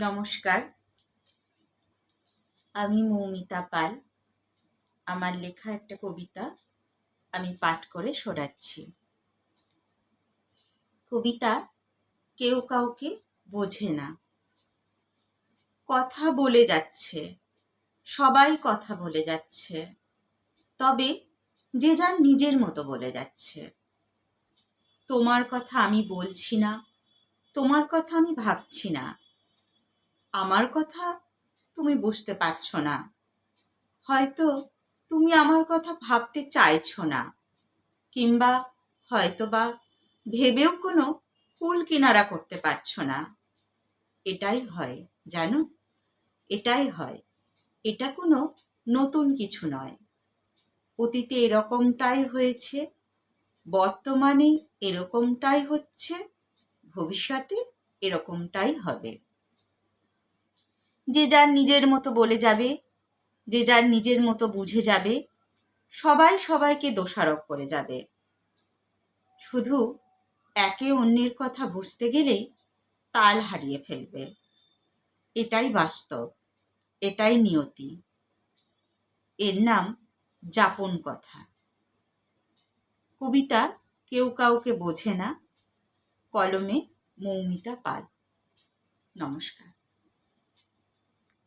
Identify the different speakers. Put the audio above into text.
Speaker 1: নমস্কার। আমি মৌমিতা পাল। আমার লেখা একটা কবিতা আমি পাঠ করে শোনাচ্ছি। কবিতা, কেউ কাউকে বোঝে না। কথা বলে যাচ্ছে, সবাই কথা বলে যাচ্ছে, তবে যে যার নিজের মতো বলে যাচ্ছে। তোমার কথা আমি বলছি না, তোমার কথা আমি ভাবছি না আমার কথা তুমি বুঝতে পারছ না। হয়তো তুমি আমার কথা ভাবতে চাইছো না, কিংবা হয়তোবা ভেবেও কোনো কুল কিনারা করতে পারছ না। এটাই হয়, জানো? এটাই হয়। এটা কোনো নতুন কিছু নয়। অতীতে এরকমটাই হয়েছে, বর্তমানে এরকমটাই হচ্ছে, ভবিষ্যতে এরকমটাই হবে। যে যার নিজের মতো বলে যাবে, যে যার নিজের মতো বুঝে যাবে, সবাই সবাইকে দোষারোপ করে যাবে। শুধু একে অন্যের কথা বুঝতে গেলেই তাল হারিয়ে ফেলবে। এটাই বাস্তব, এটাই নিয়তি। এর নাম যাপন কথা। কবিতা কেউ কাউকে বোঝে না, কলমে মৌমিতা পাল। নমস্কার।